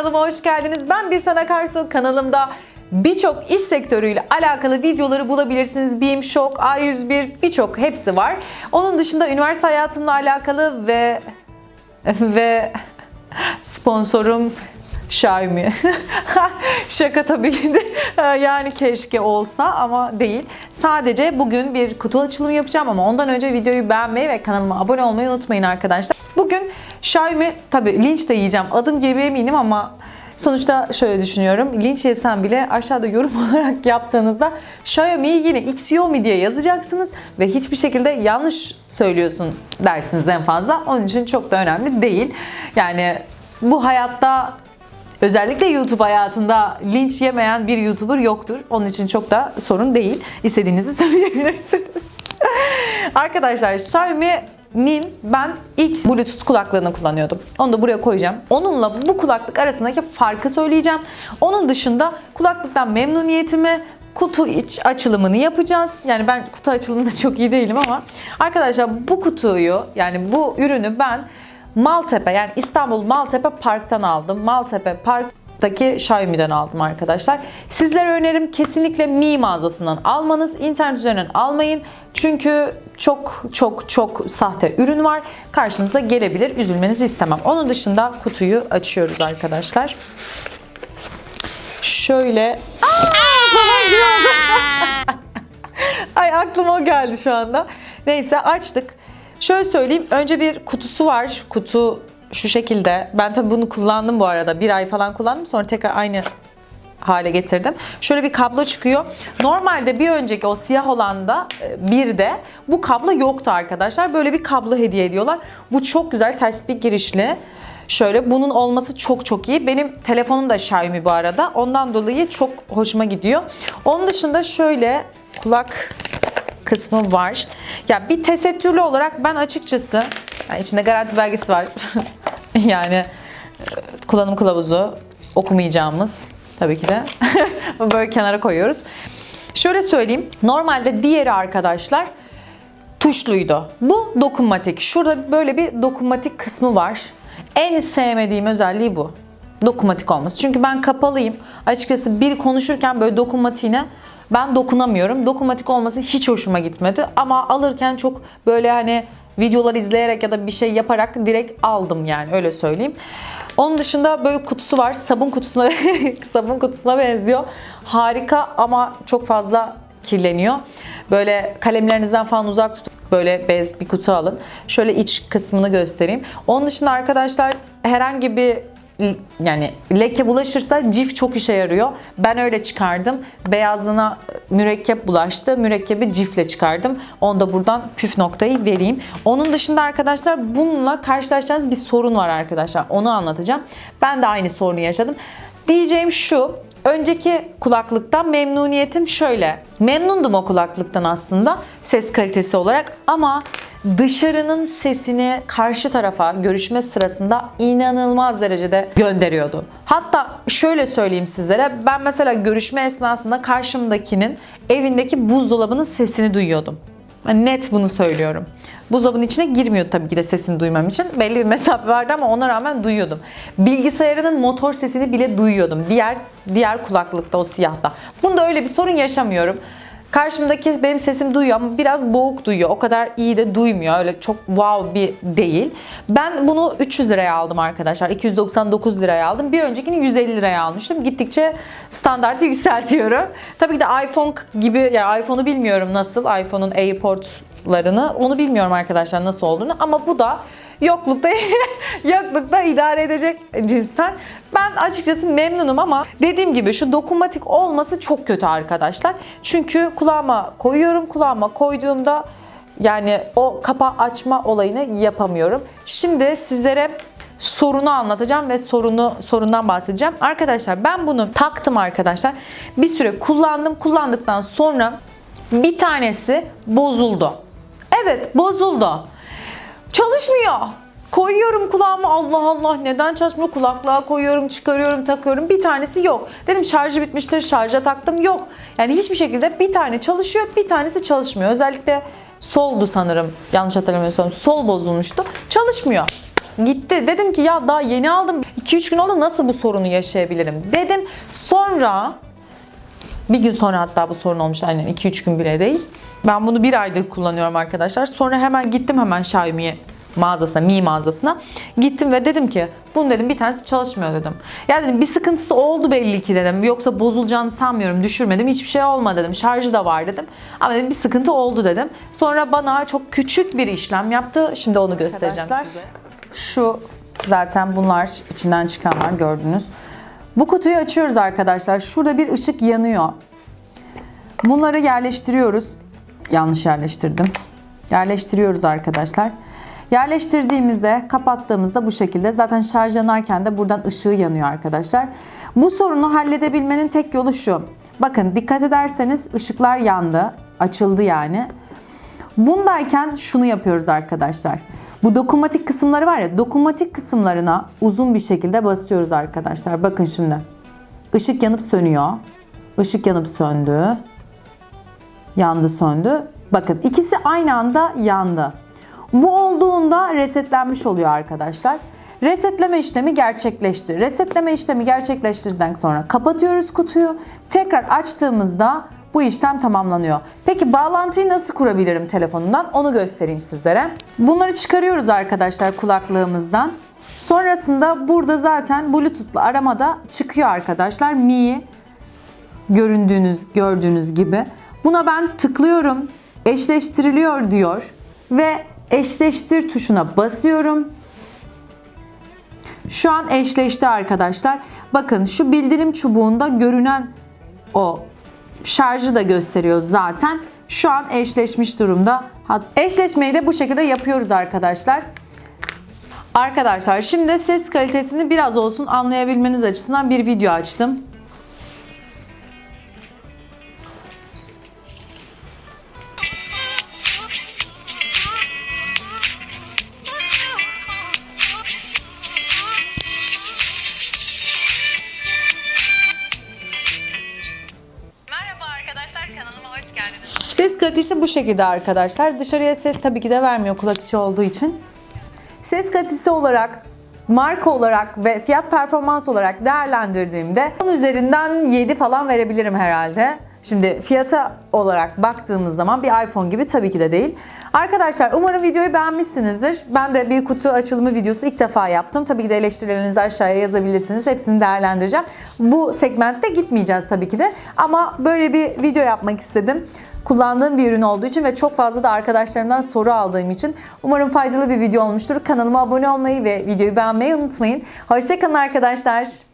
kanalıma hoş geldiniz. Ben bir sana Karsu kanalımda birçok iş sektörüyle alakalı videoları bulabilirsiniz. BİM, Şok, A101 birçok hepsi var. Onun dışında üniversite hayatımla alakalı ve ve sponsorum Xiaomi. Şaka tabii ki de yani keşke olsa ama değil. Sadece bugün bir kutu açılımı yapacağım ama ondan önce videoyu beğenmeyi ve kanalıma abone olmayı unutmayın arkadaşlar. Bugün Xiaomi tabii linç de yiyeceğim adım gibi eminim ama Sonuçta şöyle düşünüyorum. Linç yesem bile aşağıda yorum olarak yaptığınızda Xiaomi'yi yine Xiaomi diye yazacaksınız ve hiçbir şekilde yanlış söylüyorsun dersiniz en fazla. Onun için çok da önemli değil. Yani bu hayatta Özellikle YouTube hayatında linç yemeyen bir YouTuber yoktur. Onun için çok da sorun değil. İstediğinizi söyleyebilirsiniz. Arkadaşlar Xiaomi'nin ben ilk Bluetooth kulaklığını kullanıyordum. Onu da buraya koyacağım. Onunla bu kulaklık arasındaki farkı söyleyeceğim. Onun dışında kulaklıktan memnuniyetimi, kutu iç açılımını yapacağız. Yani ben kutu açılımında çok iyi değilim ama arkadaşlar bu kutuyu yani bu ürünü ben Maltepe yani İstanbul Maltepe Park'tan aldım. Maltepe Park'taki Xiaomi'den aldım arkadaşlar. Sizlere önerim kesinlikle Mi mağazasından almanız. İnternet üzerinden almayın. Çünkü çok çok çok sahte ürün var. Karşınıza gelebilir. Üzülmenizi istemem. Onun dışında kutuyu açıyoruz arkadaşlar. Şöyle. Ay aklıma geldi şu anda. Neyse açtık. Şöyle söyleyeyim. Önce bir kutusu var. Kutu şu şekilde. Ben tabii bunu kullandım bu arada. Bir ay falan kullandım. Sonra tekrar aynı hale getirdim. Şöyle bir kablo çıkıyor. Normalde bir önceki o siyah olanda e, bir de bu kablo yoktu arkadaşlar. Böyle bir kablo hediye ediyorlar. Bu çok güzel tespih girişli. Şöyle bunun olması çok çok iyi. Benim telefonum da Xiaomi bu arada. Ondan dolayı çok hoşuma gidiyor. Onun dışında şöyle kulak kısmı var. Ya bir tesettürlü olarak ben açıkçası yani içinde garanti belgesi var. yani e, kullanım kılavuzu okumayacağımız tabii ki de böyle kenara koyuyoruz. Şöyle söyleyeyim. Normalde diğeri arkadaşlar tuşluydu. Bu dokunmatik. Şurada böyle bir dokunmatik kısmı var. En sevmediğim özelliği bu. Dokunmatik olması. Çünkü ben kapalıyım. Açıkçası bir konuşurken böyle dokunmatiğine ben dokunamıyorum. Dokunmatik olması hiç hoşuma gitmedi. Ama alırken çok böyle hani videolar izleyerek ya da bir şey yaparak direkt aldım yani öyle söyleyeyim. Onun dışında böyle kutusu var. Sabun kutusuna sabun kutusuna benziyor. Harika ama çok fazla kirleniyor. Böyle kalemlerinizden falan uzak tutun. Böyle bez bir kutu alın. Şöyle iç kısmını göstereyim. Onun dışında arkadaşlar herhangi bir yani leke bulaşırsa cif çok işe yarıyor. Ben öyle çıkardım. Beyazına mürekkep bulaştı. Mürekkebi cifle çıkardım. Onu da buradan püf noktayı vereyim. Onun dışında arkadaşlar bununla karşılaşacağınız bir sorun var arkadaşlar. Onu anlatacağım. Ben de aynı sorunu yaşadım. Diyeceğim şu. Önceki kulaklıktan memnuniyetim şöyle. Memnundum o kulaklıktan aslında ses kalitesi olarak ama dışarının sesini karşı tarafa görüşme sırasında inanılmaz derecede gönderiyordu. Hatta şöyle söyleyeyim sizlere ben mesela görüşme esnasında karşımdakinin evindeki buzdolabının sesini duyuyordum. Net bunu söylüyorum. Buzdolabının içine girmiyordu tabii ki de sesini duymam için. Belli bir mesafe vardı ama ona rağmen duyuyordum. Bilgisayarının motor sesini bile duyuyordum. Diğer diğer kulaklıkta o siyahta. Bunda öyle bir sorun yaşamıyorum. Karşımdaki benim sesimi duyuyor ama biraz boğuk duyuyor. O kadar iyi de duymuyor. Öyle çok wow bir değil. Ben bunu 300 liraya aldım arkadaşlar. 299 liraya aldım. Bir öncekini 150 liraya almıştım. Gittikçe standartı yükseltiyorum. Tabii ki de iPhone gibi yani iPhone'u bilmiyorum nasıl. iPhone'un AirPod'larını onu bilmiyorum arkadaşlar nasıl olduğunu ama bu da yoklukta yoklukta idare edecek cinsten. Ben açıkçası memnunum ama dediğim gibi şu dokunmatik olması çok kötü arkadaşlar. Çünkü kulağıma koyuyorum. Kulağıma koyduğumda yani o kapağı açma olayını yapamıyorum. Şimdi sizlere sorunu anlatacağım ve sorunu sorundan bahsedeceğim. Arkadaşlar ben bunu taktım arkadaşlar. Bir süre kullandım. Kullandıktan sonra bir tanesi bozuldu. Evet bozuldu. Çalışmıyor. Koyuyorum kulağıma Allah Allah neden çalışmıyor? Kulaklığa koyuyorum, çıkarıyorum, takıyorum. Bir tanesi yok. Dedim şarjı bitmiştir, şarja taktım. Yok. Yani hiçbir şekilde bir tane çalışıyor, bir tanesi çalışmıyor. Özellikle soldu sanırım. Yanlış hatırlamıyorsam sol bozulmuştu. Çalışmıyor. Gitti. Dedim ki ya daha yeni aldım. 2-3 gün oldu nasıl bu sorunu yaşayabilirim dedim. Sonra bir gün sonra hatta bu sorun olmuş aynen 2-3 gün bile değil. Ben bunu bir aydır kullanıyorum arkadaşlar. Sonra hemen gittim hemen Xiaomi mağazasına, Mi mağazasına. Gittim ve dedim ki bunu dedim bir tanesi çalışmıyor dedim. Ya dedim bir sıkıntısı oldu belli ki dedim. Yoksa bozulacağını sanmıyorum. Düşürmedim. Hiçbir şey olmadı dedim. Şarjı da var dedim. Ama dedim bir sıkıntı oldu dedim. Sonra bana çok küçük bir işlem yaptı. Şimdi onu göstereceğim Arkadaşlar, size. Şu zaten bunlar içinden çıkanlar gördünüz. Bu kutuyu açıyoruz arkadaşlar. Şurada bir ışık yanıyor. Bunları yerleştiriyoruz. Yanlış yerleştirdim. Yerleştiriyoruz arkadaşlar. Yerleştirdiğimizde, kapattığımızda bu şekilde zaten şarj yanarken de buradan ışığı yanıyor arkadaşlar. Bu sorunu halledebilmenin tek yolu şu. Bakın dikkat ederseniz ışıklar yandı, açıldı yani. Bundayken şunu yapıyoruz arkadaşlar. Bu dokunmatik kısımları var ya, dokunmatik kısımlarına uzun bir şekilde basıyoruz arkadaşlar. Bakın şimdi. Işık yanıp sönüyor. Işık yanıp söndü. Yandı söndü. Bakın ikisi aynı anda yandı. Bu olduğunda resetlenmiş oluyor arkadaşlar. Resetleme işlemi gerçekleşti. Resetleme işlemi gerçekleştirdikten sonra kapatıyoruz kutuyu. Tekrar açtığımızda bu işlem tamamlanıyor. Peki bağlantıyı nasıl kurabilirim telefonumdan? Onu göstereyim sizlere. Bunları çıkarıyoruz arkadaşlar kulaklığımızdan. Sonrasında burada zaten Bluetooth'la aramada çıkıyor arkadaşlar. Mi göründüğünüz gördüğünüz gibi. Buna ben tıklıyorum. Eşleştiriliyor diyor ve eşleştir tuşuna basıyorum. Şu an eşleşti arkadaşlar. Bakın şu bildirim çubuğunda görünen o şarjı da gösteriyor zaten. Şu an eşleşmiş durumda. Eşleşmeyi de bu şekilde yapıyoruz arkadaşlar. Arkadaşlar şimdi ses kalitesini biraz olsun anlayabilmeniz açısından bir video açtım. Ses kalitesi bu şekilde arkadaşlar. Dışarıya ses tabii ki de vermiyor kulak içi olduğu için. Ses kalitesi olarak, marka olarak ve fiyat performans olarak değerlendirdiğimde 10 üzerinden 7 falan verebilirim herhalde. Şimdi fiyata olarak baktığımız zaman bir iPhone gibi tabii ki de değil. Arkadaşlar umarım videoyu beğenmişsinizdir. Ben de bir kutu açılımı videosu ilk defa yaptım. Tabii ki de eleştirilerinizi aşağıya yazabilirsiniz. Hepsini değerlendireceğim. Bu segmentte gitmeyeceğiz tabii ki de. Ama böyle bir video yapmak istedim kullandığım bir ürün olduğu için ve çok fazla da arkadaşlarımdan soru aldığım için umarım faydalı bir video olmuştur. Kanalıma abone olmayı ve videoyu beğenmeyi unutmayın. Hoşçakalın arkadaşlar.